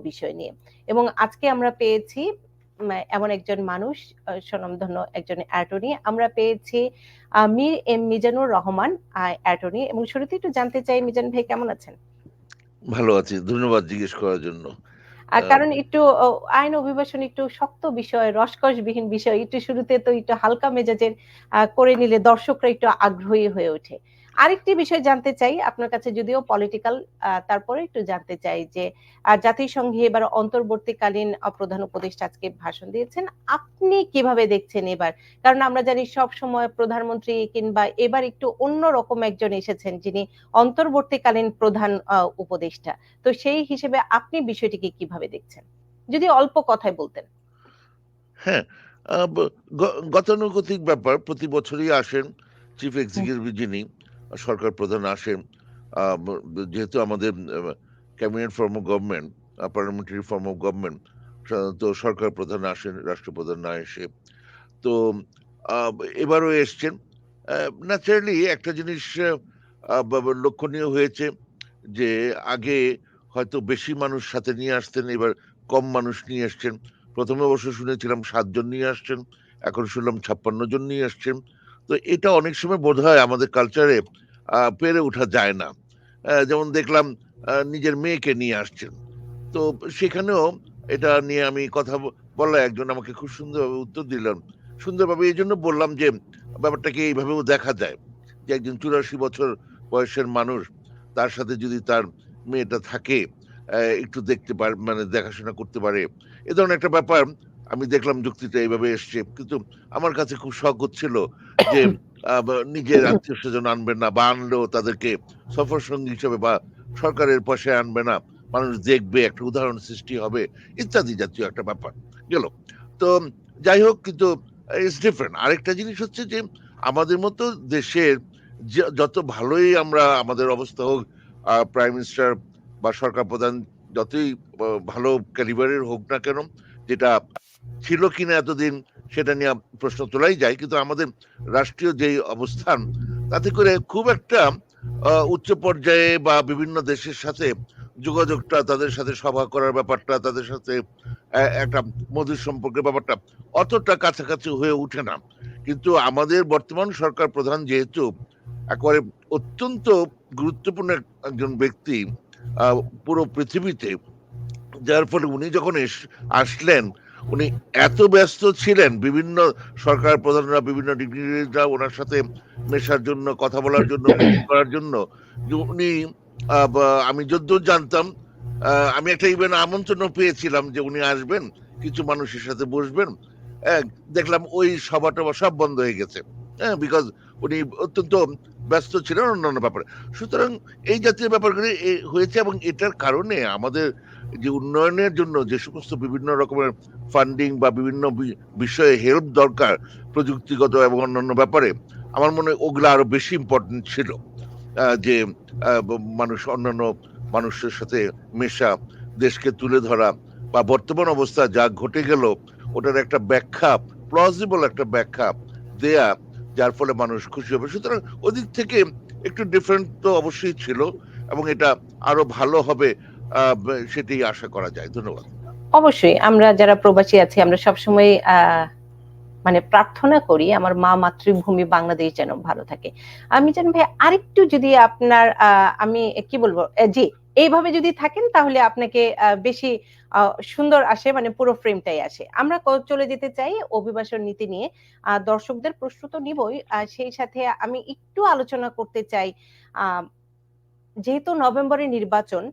বিষয় নিয়ে। এবং আজকে আমরা পেয়েছি এমন একজন মানুষ স্বনামধন্য একজন অ্যাটর্নি। আমরা পেয়েছি মীর এম মিজানুর রহমান অ্যাটর্নি। এবং শুরুতে একটু জানতে চাই মিজান ভাই কেমন আছেন? ভালো আছি। ধন্যবাদ জিজ্ঞেস করার জন্য। আর কারণ একটু আইন অভিবাসন একটু শক্ত বিষয় রসকসবিহীন বিষয়। একটু শুরুতে তো একটু হালকা মেজাজের করে নিলে দর্শকরা একটু আগ্রহী হয়ে ওঠে। আরেকটি বিষয় জানতে চাই, আপনার কাছে যদিও পলিটিক্যাল তারপরে একটু জানতে চাই যে জাতিসংঘে এবার অন্তর্বর্তীকালীন প্রধান উপদেষ্টা আজকে ভাষণ দিয়েছেন। আপনি কীভাবে দেখছেন এবার? কারণ আমরা জানি সব সময় প্রধানমন্ত্রী কিংবা এবার একটু অন্য রকম একজন এসেছেন যিনি অন্তর্বর্তীকালীন প্রধান উপদেষ্টা। তো সেই হিসেবে আপনি বিষয়টিকে কীভাবে দেখছেন? যদি অল্প কথায় বলতেন। হ্যাঁ গতানুগতিক ব্যাপার। প্রতি বছরই আসেন চিফ এক্সিকিউটিভ যিনি। সরকার প্রধান ব- যেহেতু আমাদের cabinet form of government parliamentary form of government সাধারণত সরকার প্রধান আসেন, রাষ্ট্রপ্রধান না এসে। তো এবারও এসছেন। ন্যাচারালি একটা জিনিস লক্ষণীয় হয়েছে যে আগে হয়তো বেশি মানুষ সাথে নিয়ে আসতেন, এবার কম মানুষ নিয়ে আসছেন প্রথমে অবশ্য শুনেছিলাম সাতজন নিয়ে আসছেন, এখন শুনলাম ছাপ্পান্ন জন নিয়ে আসছেন। তো এটা অনেক সময় বোধ হয় আমাদের কালচারে পেরে ওঠা যায় না। যেমন দেখলাম নিজের মেয়েকে নিয়ে আসছেন। তো সেখানেও এটা নিয়ে আমি কথা ব- বললে একজন আমাকে খুব সুন্দরভাবে উত্তর দিলেন। সুন্দরভাবে এই জন্য বললাম যে, ব্যাপারটাকে এইভাবেও দেখা যায় যে, একজন চুরাশি বছর বয়সের মানুষ, তার সাথে যদি তার মেয়েটা থাকে একটু দেখতে পারে মানে দেখাশোনা করতে পারে। এ ধরনের একটা ব্যাপার আমি দেখলাম যুক্তিটা এইভাবে এসছে কিন্তু আমার কাছে খুব শখ হচ্ছিল যে নিজের আত্মীয় স্বজন আনবেন না বা আনলেও তাদেরকে সফর সঙ্গী হিসেবে বা সরকারের পয়সায় আনবে না মানুষ দেখবে একটা উদাহরণ সৃষ্টি হবে ইত্যাদি জাতীয় একটা ব্যাপার গেল। তো যাই হোক কিন্তু ইটস ডিফারেন্ট আরেকটা জিনিস হচ্ছে যে আমাদের মতো দেশের যত ভালোই আমরা আমাদের অবস্থা হোক প্রাইম মিনিস্টার বা সরকার প্রধান যতই ভালো ক্যালিবারের হোক না কেন যেটা ছিল কিনা এতদিন সেটা নিয়ে প্রশ্ন তোলাই যায়, কিন্তু আমাদের রাষ্ট্রীয় যেই অবস্থান, তাতে করে খুব একটা উচ্চ পর্যায়ে বা বিভিন্ন দেশের সাথে যোগাযোগটা, তাদের সাথে সভা করার ব্যাপারটা, তাদের সাথে একটা মধুর সম্পর্কের ব্যাপারটা অতটা কাছাকাছি হয়ে ওঠে না। কিন্তু আমাদের বর্তমান সরকার প্রধান যেহেতু একেবারে অত্যন্ত গুরুত্বপূর্ণ একজন ব্যক্তি পুরো পৃথিবীতে, যার ফলে উনি যখন আসলেন উনি এত ব্যস্ত ছিলেন বিভিন্ন সরকার প্রধানরা বিভিন্ন ডিগ্রিরা ওনার সাথে মেশার জন্য কথা বলার জন্য করার জন্য। যে উনি আমি যদ্দূর জানতাম আমি একটা ইভেন আমন্ত্রণ পেয়েছিলাম যে উনি আসবেন কিছু মানুষের সাথে বসবেন। দেখলাম ওই সভা টভা সব বন্ধ হয়ে গেছে। হ্যাঁ বিকজ উনি অত্যন্ত ব্যস্ত ছিলেন অন্যান্য ব্যাপারে। সুতরাং এই জাতীয় ব্যাপারগুলি হয়েছে এবং এটার কারণে আমাদের যে উন্নয়নের জন্য যে সমস্ত বিভিন্ন রকমের ফান্ডিং বা বিভিন্ন বিষয়ে হেল্প দরকার প্রযুক্তিগত এবং অন্যান্য ব্যাপারে, আমার মনে হয় ওগুলো আরও বেশি ইম্পর্টেন্ট ছিল। যে মানুষ, অন্যান্য মানুষের সাথে মেশা, দেশকে তুলে ধরা বা বর্তমান অবস্থা যা ঘটে গেল, ওটার একটা ব্যাখ্যা প্লজিবল একটা ব্যাখ্যা দেয়া, যার ফলে মানুষ খুশি হবে। সুতরাং ওদিক থেকে একটু ডিফারেন্ট তো অবশ্যই ছিল এবং এটা আরও ভালো হবে সেটাই আশা করা যায়। ধন্যবাদ। অবশ্যই, আমরা যারা প্রবাসী আছি, আমরা সবসময় মানে প্রার্থনা করি আমার মা মাতৃভূমি বাংলাদেশ যেন ভালো থাকে। আমি জান ভাই, আরেকটু যদি আপনার আমি কি বলব জি, এইভাবে যদি থাকেন তাহলে আপনাকে বেশি সুন্দর আসে মানে পুরো ফ্রেমটাই আসে। আমরা চলে যেতে চাই অভিবাসন নীতি নিয়ে। দর্শকদের প্রশ্ন তো নিবই সেই সাথে আমি একটু আলোচনা করতে চাই যেহেতু নভেম্বরে নির্বাচন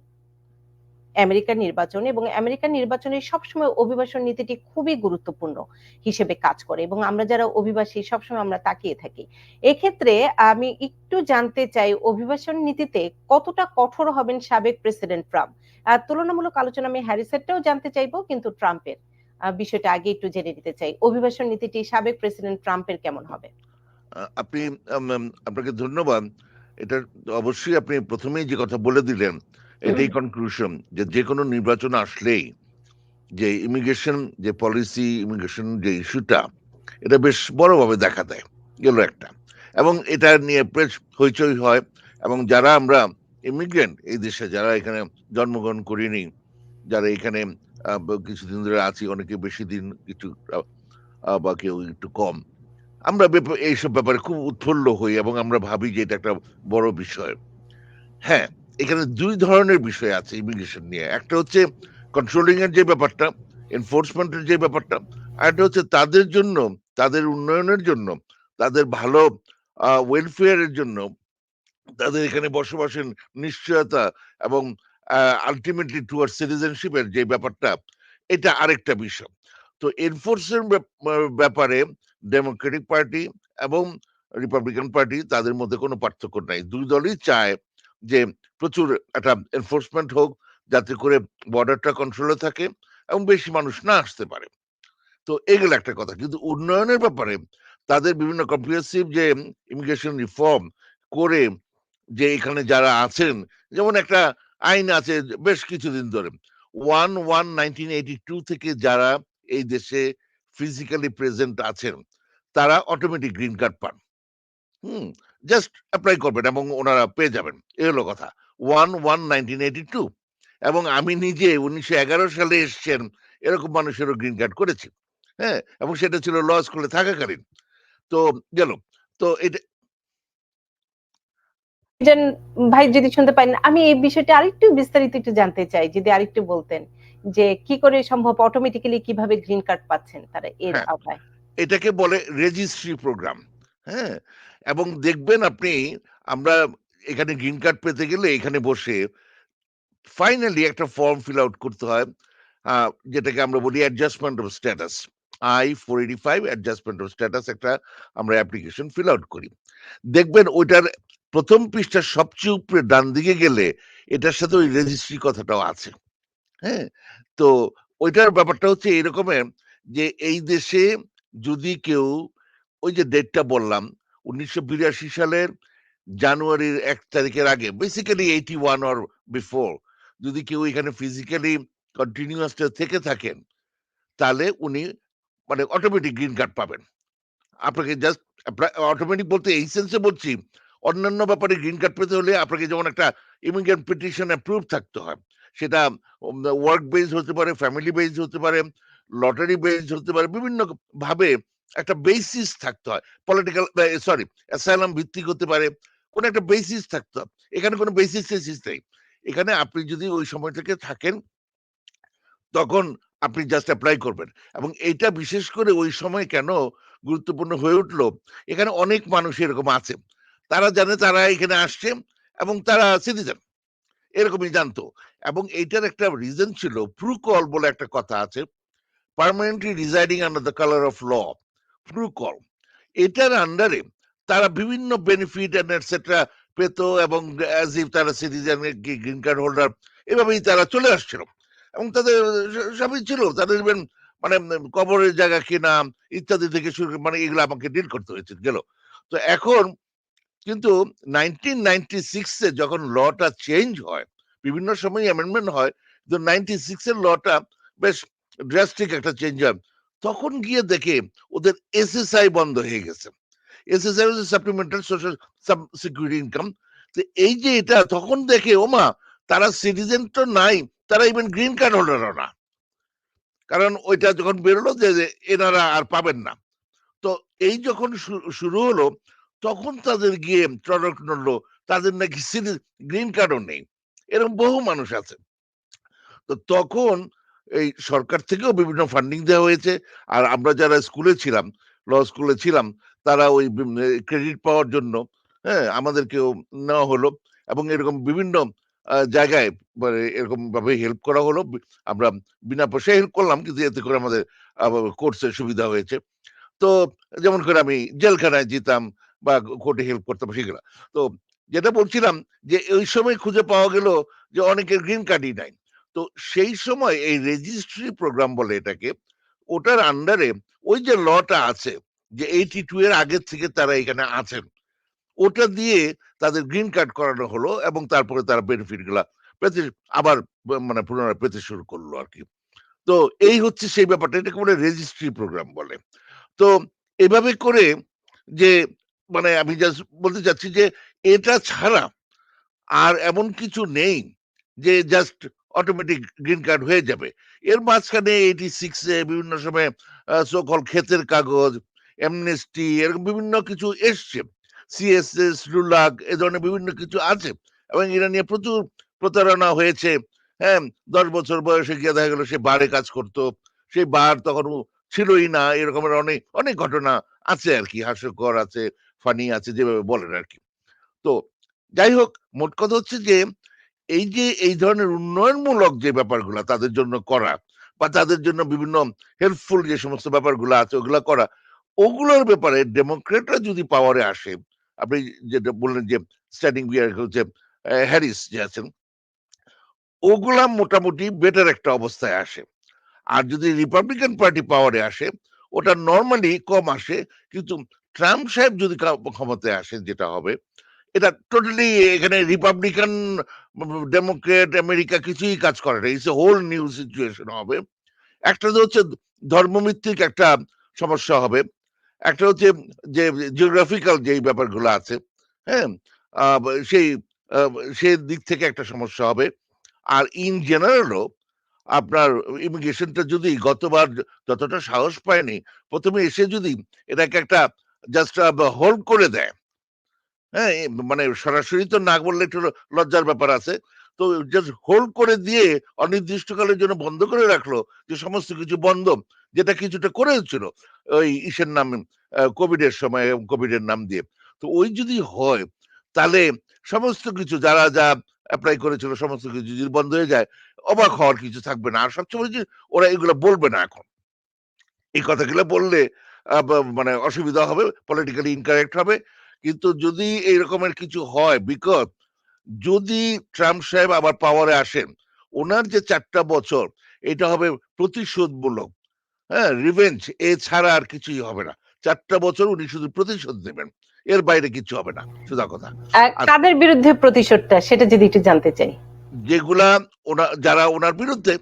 আমেরিকার নির্বাচন এবং আমেরিকার নির্বাচনে সবসময় অভিবাসন নীতিটি খুবই গুরুত্বপূর্ণ হিসেবে কাজ করে এবং আমরা যারা অভিবাসী সবসময় আমরা তাকিয়ে থাকি। এক্ষেত্রে আমি একটু জানতে চাই অভিবাসন নীতিতে কতটা কঠোর হবেন সাবেক প্রেসিডেন্ট ট্রাম্প? তুলনামূলক আলোচনা আমি হ্যারিসেরটাও জানতে চাইব, কিন্তু ট্রাম্পের। বিষয়টা আগে একটু জেনে নিতে চাই। অভিবাসন নীতিটি সাবেক প্রেসিডেন্ট ট্রাম্পের কেমন হবে? আপনি আপনাকে ধন্যবাদ। এটা অবশ্যই আপনি প্রথমেই যে কথা বলে দিলেন এটাই কনক্লুশন যে যে কোনো নির্বাচন আসলেই যে ইমিগ্রেশন যে পলিসি ইমিগ্রেশন যে ইস্যুটা এটা বেশ বড়ভাবে দেখা দেয় গেল একটা এবং এটা নিয়ে বেশ হইচই হয় এবং যারা আমরা ইমিগ্রেন্ট এই দেশে যারা এখানে জন্মগ্রহণ করিনি যারা এখানে কিছুদিন ধরে আছি, অনেকে বেশি দিন আ বা কেউ একটু কম। আমরা এইসব ব্যাপারে খুব উৎফুল্ল হই এবং আমরা ভাবি যে এটা একটা বড় বিষয়। হ্যাঁ, এখানে দুই ধরনের বিষয় আছে ইমিগ্রেশন নিয়ে। একটা হচ্ছে কন্ট্রোলিং এর যে ব্যাপারটা, এনফোর্সমেন্টের যে ব্যাপারটা, আর একটা হচ্ছে তাদের জন্য, তাদের উন্নয়নের জন্য, তাদের ভালো আ ওয়েলফেয়ার এর জন্য, তাদের এখানে বসবাসের নিশ্চয়তা এবং আলটিমেটলি আল্টিমেটলি টুয়ার্ডস সিটিজেনশিপ এর যে ব্যাপারটা, এটা আরেকটা বিষয়। তো এনফোর্স এর ব্যাপারে ডেমোক্রেটিক পার্টি এবং রিপাবলিকান পার্টি তাদের মধ্যে কোনো পার্থক্য নাই। দুই দলই চায় যে প্রচুর একটা এনফোর্সমেন্ট হোক, যাতে করে বর্ডারটা কন্ট্রোল থাকে এবং বেশি মানুষ না আসতে পারে। তো এগুলো একটা কথা। কিন্তু উন্নয়নের ব্যাপারে তাদের বিভিন্ন কম্প্রিহেন্সিভ যে ইমিগ্রেশন রিফর্ম করে যে এখানে যারা আছেন, যেমন একটা আইন আছে বেশ কিছুদিন ধরে। 1-1-1982 থেকে যারা এই দেশে ফিজিক্যালি প্রেজেন্ট আছেন, তারা অটোমেটিক গ্রিন কার্ড পান। হুম? জাস্ট এপ্লাই করবেন এবং ওনারা পেয়ে যাবেন। এ হলো কথা। 1-1-1982 এবং আমি নিজে ১৯১১ সালে এসছেন, এরকম মানুষেরও গ্রিন কার্ড করেছি। হ্যাঁ? এবং সেটা ছিল ল স্কুলে থাকাকালীন। তো গেল। তো এটা ভাই যদি শুনতে পারেন, আমি এই বিষয়টা আরেকটু বিস্তারিত একটু জানতে চাই। যদি আরেকটু বলতেন যে কি করে সম্ভব অটোমেটিক্যালি কীভাবে গ্রিন কার্ড পাচ্ছেন তারা এর হ্যাঁ। আওতায়? এটাকে বলে রেজিস্ট্রি প্রোগ্রাম। হ্যাঁ? এবং দেখবেন আপনি, আমরা এখানে গ্রিন কার্ড পেতে গেলে এখানে বসে ফাইনালি একটা ফর্ম ফিল আউট করতে হয়। যেটাকে আমরা বলি adjustment of status. I I-485 adjustment of status একটা আমরা অ্যাপ্লিকেশন ফিল আউট করি। দেখবেন ওইটার ১ম পৃষ্ঠার সবচেয়ে উপরে ডান দিকে গেলে এটার সাথে ওই রেজিস্ট্রি কথাটাও আছে। হ্যাঁ? তো ওইটার ব্যাপারটা হচ্ছে এরকমের যে এই দেশে যদি কেউ ওই যে ডেটটা বললাম ১৯৮২ সালের জানুয়ারির এক তারিখের আগে বেসিক্যালি 81 অর বিফোর যদি কেউ এখানে ফিজিক্যালি কন্টিনিউয়াসলি থেকে থাকেন, তাহলে উনি মানে অটোমেটিক গ্রিন কার্ড পাবেন। আপনাকে জাস্ট অটোমেটিক বলতে এই সেন্সে বলছি, অন্যান্য ব্যাপারে গ্রিন কার্ড পেতে হলে আপনাকে যেমন একটা ইমিগ্রেন্ট পিটিশন অ্যাপ্রুভ থাকতে হয়। সেটা ওয়ার্ক বেসড হতে পারে, ফ্যামিলি বেসড হতে পারে, লটারি বেসড হতে পারে, বিভিন্ন ভাবে একটা বেসিস থাকতে হয়। পলিটিক্যাল সরি অ্যাসাইলাম ভিত্তিক হতে পারে। কোন একটা বেসিস থাকতে হয়। এখানে কোন বেসিস টেসিস নেই। এখানে আপনি যদি ওই সময় থেকে থাকেন তখন আপনি জাস্ট এপ্লাই করবেন। এবং এইটা বিশেষ করে ওই সময় কেন গুরুত্বপূর্ণ হয়ে উঠল, এখানে অনেক মানুষ এরকম আছে। তারা জানে তারা এখানে আসছে এবং তারা সিটিজেন। এরকমই জানতো। এবং এইটার একটা রিজন ছিল প্রুকল বলে একটা কথা আছে। Permanently residing under the colour of law. PRUCOL. এটার আন্ডারে তারা বিভিন্ন বেনিফিট অ্যান্ড এটসেট্রা পেত এবং অ্যাজ ইফ তারা সিটিজেন গ্রিন কার্ড হোল্ডার এভাবেই তারা চলে আসছিল। এবং তাদের সবই ছিল। তাদের ইভেন মানে কবরের জায়গা কেনা ইত্যাদি থেকে শুরু মানে এগুলো আমাকে ডিল করতে হয়েছে, গেল। তো এখন কিন্তু 1996 এ যখন লটা চেঞ্জ হয়, বিভিন্ন সময় অ্যামেন্ডমেন্ট হয়। তো 96 এর লটা বেশ ড্রাস্টিক একটা চেঞ্জ হয়। তখন গিয়ে দেখে ওদের এসএসআই বন্ধ হয়ে গেছে। এসএসআই হচ্ছে সাপ্লিমেন্টারি সোশ্যাল সিকিউরিটি ইনকাম। তো এই যে এটা তখন দেখে ওমা! তারা সিটিজেন তো নাই, তারা ইভেন গ্রিন কার্ড হোল্ডারও না। কারণ ওইটা যখন বেরোলো যে, এনারা আর পাবেন না। তো এই যখন শুরু হলো তখন তাদের গিয়ে টনক নড়লো। তাদের নাকি সিটি গ্রিন কার্ডও নেই। এরকম বহু মানুষ আছে। তো তখন এই সরকার থেকেও বিভিন্ন ফান্ডিং দেওয়া হয়েছে। আর আমরা যারা স্কুলে ছিলাম, ল স্কুলে ছিলাম, তারা ওই ক্রেডিট পাওয়ার জন্য, হ্যাঁ? আমাদেরকেও নেওয়া হলো এবং এরকম বিভিন্ন জায়গায় মানে এরকমভাবে হেল্প করা হলো। আমরা বিনা পয়সায় হেল্প করলাম কিন্তু এতে করে আমাদের কোর্সের সুবিধা হয়েছে। তো যেমন করে আমি জেলখানায় যেতাম বা কোর্টে হেল্প করতাম সেগুলা। তো যেটা বলছিলাম যে ওই সময় খুঁজে পাওয়া গেল যে অনেকের গ্রিন কার্ডই নাই। তো সেই সময় এই রেজিস্ট্রি প্রোগ্রাম বলে এটাকে, ওটার আন্ডারে ওই যে লটা আছে যে 82 এর আগের থেকে তারা এখানে আছেন। ওটা দিয়ে তাদের গ্রিন কার্ড করানো হলো এবং তারপরে তারা বেনিফিটগুলা পেতে আবার মানে পুনরায় পেতে শুরু করল আরকি। তো এই হচ্ছে সেই ব্যাপারটা। এটাকে বলে রেজিস্ট্রি প্রোগ্রাম বলে। তো এভাবে করে যে মানে আমি জাস্ট বলতে চাচ্ছি যে এটা ছাড়া আর এমন কিছু নেই যে জাস্ট অটোমেটিক গ্রিন কার্ড হয়ে যাবে। এর মাঝখানে এইটি সিক্সে বিভিন্ন সময় সকল ক্ষেতের কাগজ এমনেস্টি এরকম বিভিন্ন কিছু এসছে। সিএসএস লুলাক এ ধরনের বিভিন্ন কিছু আছে এবং এটা নিয়ে প্রচুর প্রতারণা হয়েছে। হ্যাঁ দশ বছর বয়সে গিয়ে দেখা গেল সে বারে কাজ করতো, সেই বার তখন ছিলই না, এরকমের অনেক অনেক ঘটনা আছে আর কি, হাস্যকর আছে ফানি আছে, যেভাবে বলেন আর কি। তো যাই হোক, মোট কথা হচ্ছে যে এই যে, এই ধরনের উন্নয়নমূলক যে ব্যাপারগুলো তাদের জন্য করা বা তাদের জন্য বিভিন্ন হেল্পফুল যে সমস্ত ব্যাপারগুলো আছে ওগুলো করা, ওগুলোর ব্যাপারে ডেমোক্রেটরা যদি পাওয়ারে আসে, আপনি যেটা বললেন যে স্ট্যান্ডিং বিয়ার হচ্ছে হ্যারিস যে আছেন, ওগুলা মোটামুটি বেটার একটা অবস্থায় আসে। আর যদি রিপাবলিকান পার্টি পাওয়ারে আসে, ওটা নর্মালি কম আসে, কিন্তু ট্রাম্প সাহেব যদি ক্ষমতায় আসেন যেটা হবে এটা টোটালি এখানে রিপাবলিকান ডেমোক্রেট আমেরিকা কিছুই কাজ করে না। It's a whole new situation হবে। একটা তো হচ্ছে ধর্মভিত্তিক একটা সমস্যা হবে। একটা হচ্ছে যে জিওগ্রাফিক্যাল যেই ব্যাপারগুলো আছে হ্যাঁ? সেই সেই দিক থেকে একটা সমস্যা হবে। আর ইন জেনারেলও আপনার ইমিগ্রেশনটা যদি গতবার যতটা সাহস পায়নি, প্রথমে এসে যদি এটাকে একটা জাস্ট হোল্ড করে দেয় হ্যাঁ মানে সরাসরি তো না বললে একটু লজ্জার ব্যাপার আছে। তো জাস্ট হোল্ড করে দিয়ে অনির্দিষ্টকালের জন্য বন্ধ করে রাখল যে সমস্ত কিছু বন্ধ যেটা কিছুটা করেছিল ওই ইসের নাম কোভিড এর সময় কোভিড এর নাম দিয়ে। তো ওই যদি হয় তাহলে সমস্ত কিছু যারা যা অ্যাপ্লাই করেছিল সমস্ত কিছু যদি বন্ধ হয়ে যায় অবাক হওয়ার কিছু থাকবে না। আর সবচেয়ে জিনিস, ওরা এগুলো বলবে না এখন। এই কথাগুলো বললে মানে অসুবিধা হবে পলিটিক্যালি ইনকারেক্ট হবে। কিন্তু যদি এই রকমের কিছু হয় বিকজ যদি ট্রাম্প সাহেব আবার পাওয়ারে আসেন ওনার যে চারটা বছর এটা হবে প্রতিশোধমূলক। হ্যাঁ রিভেঞ্জ এছাড়া আর কিছুই হবে না। চারটা বছর উনি শুধু প্রতিশোধ নেবেন এর বাইরে কিছু হবে না সোজা কথা। কাদের বিরুদ্ধে প্রতিশোধটা সেটা যদি একটু জানতে চাই। যেগুলা ওনা যারা ওনার বিরুদ্ধে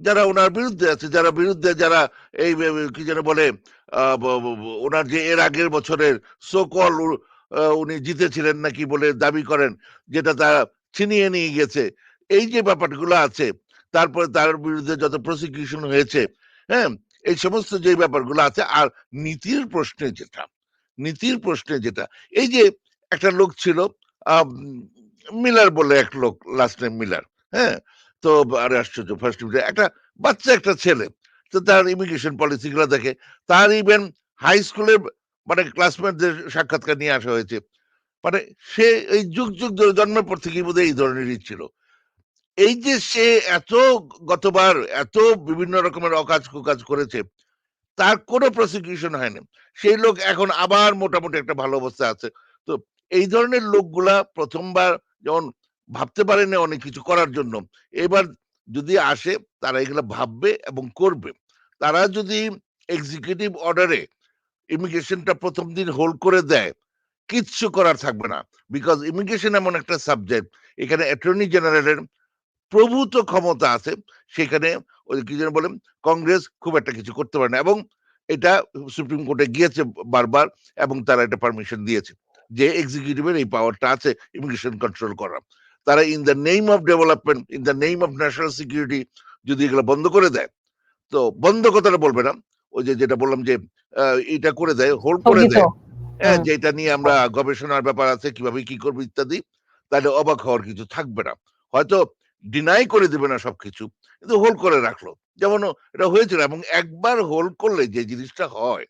যারা ওনার বিরুদ্ধে আছে, যারা বিরুদ্ধে যারা এই, কি যেন বলে ওনার যে এর আগের বছরের সোকল উনি জিতেছিলেন নাকি বলে দাবি করেন, যেটা তারা ছিনিয়ে নিয়ে গেছে। এই যে ব্যাপারগুলো আছে, তারপরে তার বিরুদ্ধে যত প্রসিকিউশন হয়েছে হ্যাঁ এই সমস্ত যে ব্যাপারগুলো আছে, আর নীতির প্রশ্নে যেটা, নীতির প্রশ্নে যেটা, এই যে একটা লোক ছিল মিলার বলে এক লোক লাস্ট টাইম মিলার হ্যাঁ তো আরে আশ্চর্য ফার্স্ট একটা বাচ্চা একটা ছেলে, তো তার ইমিগ্রেশন পলিসি গুলো দেখে, তার ইভেন হাই স্কুলের মানে ক্লাসমেটদের সাক্ষাৎকার নিয়ে আসা হয়েছে। মানে সে এই যুগ যুগ ধরে জন্মের পর থেকেই বোধহয় এই ধরনেরই ছিল। এই যে সে এত গতবার এত বিভিন্ন রকমের অকাজ কুকাজ করেছে, তার কোনো প্রসিকিউশন হয়নি। সেই লোক এখন আবার মোটামুটি একটা ভালো অবস্থা আছে। তো এই ধরনের লোকগুলা প্রথমবার যেমন ভাবতে পারেনি অনেক কিছু করার জন্য। এবার যদি আসে, তারা এগুলো ভাববে এবং করবে। তারা যদি এক্সিকিউটিভ অর্ডারে ইমিগ্রেশনটা প্রথম দিন হোল্ড করে দেয়, কিচ্ছু করার থাকবে না। বিকজ ইমিগ্রেশন এমন একটা সাবজেক্ট এখানে অ্যাটর্নি জেনারেলের প্রভূত ক্ষমতা আছে, সেখানে ওই কি যেন বলেন কংগ্রেস খুব একটা কিছু করতে পারে না এবং এটা সুপ্রিম কোর্টে গিয়েছে বারবার এবং তারা এটা পারমিশন দিয়েছে যে এক্সিকিউটিভের এই পাওয়ারটা আছে ইমিগ্রেশন কন্ট্রোল করা তারা in the name of development in the name of national security যদি এগুলো বন্ধ করে দেয় তো বন্ধ কথাটা বলবে না। ওই যে যেটা বললাম যে এটা করে দেয় হোল্ড করে দেয়। হ্যাঁ হুম। যেটা নিয়ে আমরা গবেষণার ব্যাপার আছে কীভাবে কি করব ইত্যাদি তাহলে অবাক হওয়ার কিছু থাকবে না। হয়তো ডিনাই করে দেবে না সবকিছু কিন্তু হোল্ড করে রাখল। যেমন এটা হয়েছিল এবং একবার হোল্ড করলে যে জিনিসটা হয়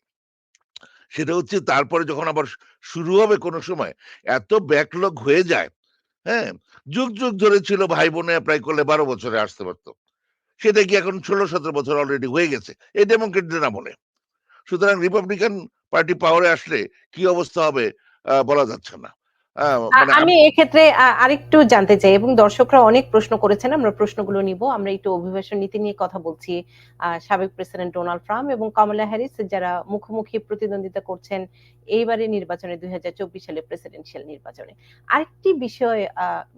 সেটা হচ্ছে তারপরে যখন আবার শুরু হবে কোনো সময় এত ব্যাকলগ হয়ে যায় হ্যাঁ? যুগ যুগ ধরে ছিল ভাই বোনে অ্যাপ্লাই করলে বারো বছরে আসতে পারতো। সেটা কি এখন ষোলো, সতেরো বছর অলরেডি হয়ে গেছে। এই ডেমোক্রেটদের আমলে সুতরাং রিপাবলিকান পার্টি পাওয়ারে আসলে কি অবস্থা হবে বলা যাচ্ছে না। আমি এক্ষেত্রে আরেকটু জানতে চাই এবং দর্শকরা অনেক প্রশ্ন করেছেন আমরা প্রশ্নগুলো নিব। আমরা একটু অভিবাসন নীতি নিয়ে কথা বলছি সাবেক প্রেসিডেন্ট ডোনাল্ড ট্রাম্প এবং কমলা হ্যারিস যারা মুখোমুখি প্রতিদ্বন্দ্বিতা করছেন এইবারে নির্বাচনে দুই হাজার চব্বিশ সালে প্রেসিডেন্সিয়াল নির্বাচনে। আরেকটি বিষয়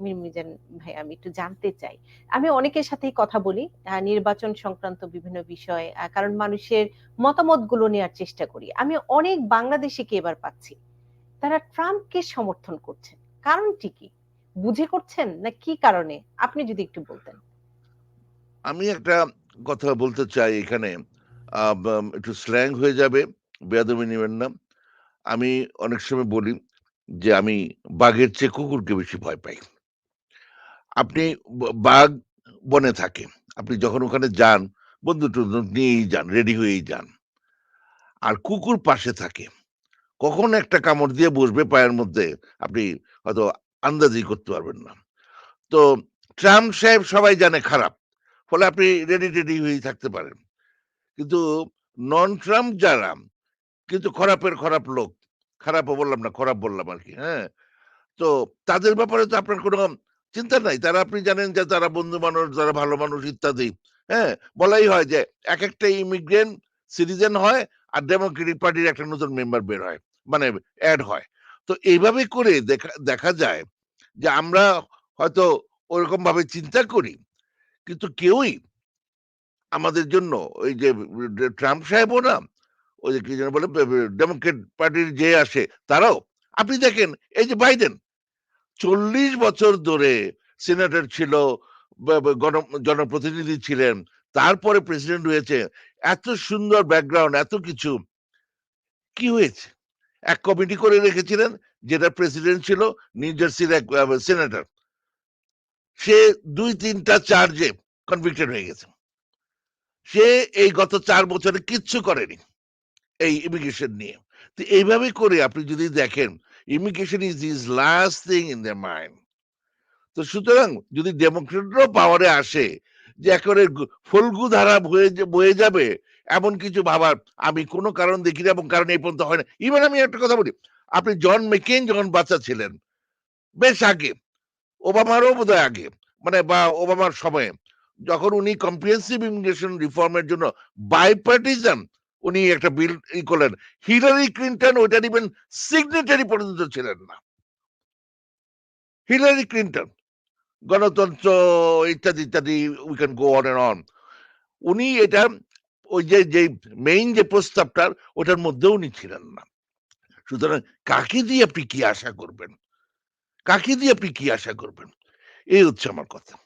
মিরমিজান ভাই আমি একটু জানতে চাই। আমি অনেকের সাথেই কথা বলি নির্বাচন সংক্রান্ত বিভিন্ন বিষয় কারণ মানুষের মতামতগুলো নেওয়ার চেষ্টা করি। আমি অনেক বাংলাদেশিকে এবার পাচ্ছি। তারা ট্রাম্পকে সমর্থন করছেন কারণটি কি বুঝে করছেন না কি কারণে আপনি যদি একটু বলতেন আমি একটা কথা বলতে চাই এখানে। একটু স্ল্যাং হয়ে যাবে, বেয়াদবি নিবেন না। আমি অনেক সময় বলি যে, আমি বাঘের চেয়ে কুকুরকে বেশি ভয় পাই। আপনি বাঘ বনে থাকে। আপনি যখন ওখানে যান, বন্দুক-টন্দুক নিয়েই যান, রেডি হয়েই যান। আর কুকুর পাশে থাকে। কখন একটা কামড় দিয়ে বসবে পায়ের মধ্যে, আপনি হয়তো আন্দাজই করতে পারবেন না। তো ট্রাম্প সাহেব সবাই জানে খারাপ। ফলে আপনি রেডি-টেডি হয়েই থাকতে পারেন। কিন্তু নন ট্রাম্প যারা, কিন্তু খরাপের খরাপ লোক। খারাপও বললাম না, খারাপ বললাম আর কি হ্যাঁ? তো তাদের ব্যাপারে তো আপনার কোনো চিন্তা নাই। তারা আপনি জানেন যে তারা বন্ধু মানুষ, যারা ভালো মানুষ ইত্যাদি। হ্যাঁ? বলাই হয় যে এক একটা ইমিগ্রেন্ট সিটিজেন হয় আর ডেমোক্রেটিক পার্টির একটা নতুন মেম্বার বের হয়। মানে অ্যাড হয়। তো এইভাবে করে দেখা দেখা যায় যে আমরা হয়তো ওরকম ভাবে চিন্তা করি। কিন্তু কেউই আমাদের জন্য ওই যে ট্রাম্প সাহেবও না, ওই যে কি যেন বলে? ডেমোক্রেট পার্টির যে আসে তারাও। আপনি দেখেন এই যে বাইডেন ৪০ বছর ধরে সিনেটর ছিল, জনপ্রতিনিধি ছিলেন। তারপরে প্রেসিডেন্ট হয়েছে। এত সুন্দর ব্যাকগ্রাউন্ড, এত কিছু। কি হয়েছে? এক কমিটি করে রেখেছিলেন, যেটার প্রেসিডেন্ট ছিল নিউ জার্সির এক সিনেটর। সে ২-৩ টা চার্জে কনভিক্টেড হয়ে গেছে। সে এই গত ৪ বছরে কিচ্ছু করেনি। এই ইমিগ্রেশন নিয়ে। তো এইভাবে করে আপনি যদি দেখেন, immigration is his last thing in their mind. তো সুতরাং যদি ডেমোক্রেটরাও পাওয়ারে আসে, যে একেবারে ফল্গু ধারা বয়ে যাবে, এমন কিছু ভাবার আমি কোন কারণ দেখি না এবং কারণ এই পর্যন্ত হয় না। ইভেন আমি একটা কথা বলি, আপনি জন মেকেইন যখন বাচ্চা ছিলেন, বেশ আগে, ওবামারও বোধহয় আগে, মানে বা ওবামার সময়ে, যখন উনি কম্প্রিহেনসিভ ইমিগ্রেশন রিফর্ম এর জন্য বাইপার্টিসান উনি একটা বিল ই করলেন। হিলারি ক্লিন্টন ওইটার ইভেন সিগনেটারি পর্যন্ত ছিলেন না। হিলারি ক্লিনটন, গণতন্ত্র ইত্যাদি, ইত্যাদি we can go on and on উনি এটা ওই যে যে মেইন যে প্রস্তাবটার ওটার মধ্যেও উনি ছিলেন না। সুতরাং কাকে দিয়ে আপনি কি আশা করবেন? কাকে দিয়ে আপনি কি আশা করবেন? এই হচ্ছে আমার কথা।